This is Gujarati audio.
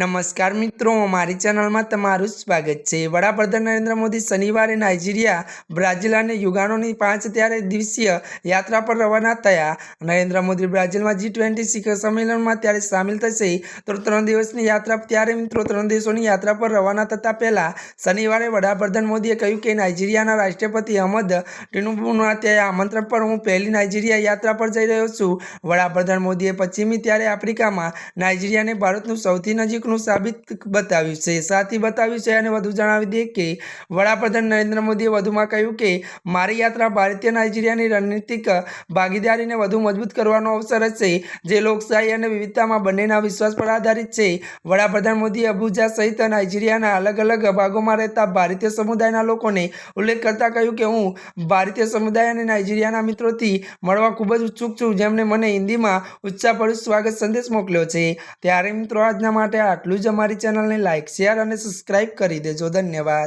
નમસ્કાર મિત્રો, મારી ચેનલમાં તમારું સ્વાગત છે. વડાપ્રધાન નરેન્દ્ર મોદી શનિવારે નાઇજીરિયા, બ્રાઝિલ અને યુગાનોની પાંચ ત્યારે દિવસીય યાત્રા પર રવાના થયા. નરેન્દ્ર મોદી બ્રાઝિલમાં જી ટ્વેન્ટી શિખર સંમેલનમાં ત્યારે સામેલ થશે. તો ત્રણ દિવસની યાત્રા ત્યારે મિત્રો, ત્રણ દેશોની યાત્રા પર રવાના થતાં પહેલાં શનિવારે વડાપ્રધાન મોદીએ કહ્યું કે નાઇજીરિયાના રાષ્ટ્રપતિ અહમદ ટિનુબુના ત્યાં આમંત્રણ પર હું પહેલી નાઇજીરિયા યાત્રા પર જઈ રહ્યો છું. વડાપ્રધાન મોદીએ પશ્ચિમી ત્યારે આફ્રિકામાં નાઇજીરિયાને ભારતનું સૌથી નજીકનું સાબિત બતાવ્યું છે. સાથી બતાવ્યું છે અને વધુ જણાવી દે કે વડાપ્રધાન નરેન્દ્ર મોદીએ વધુમાં કહ્યું કે, મારી યાત્રા ભારતીય નાઇજીરિયાની રણનીતિક ભાગીદારીને વધુ મજબૂત કરવાનો અવસર હશે, જે લોકશાહી અને વિવિધતામાં બંનેના વિશ્વાસ પર આધારિત છે. વડાપ્રધાન મોદીએ અબુજા સહિત નાઇજીરિયાના અલગ અલગ ભાગોમાં રહેતા ભારતીય સમુદાયના લોકોને ઉલ્લેખ કરતા કહ્યું કે, હું ભારતીય સમુદાય અને નાઇજીરિયાના મિત્રોથી મળવા ખૂબ જ ઉત્સુક છું. જેમણે મને હિન્દીમાં ઉત્સાહભર્યું સ્વાગત સંદેશ મોકલ્યો છે. ત્યારે મિત્રો, આજના માટે આટલું જ અમારી ચેનલને લાઇક શેર અને સબસ્ક્રાઇબ કરી દેજો. ધન્યવાદ.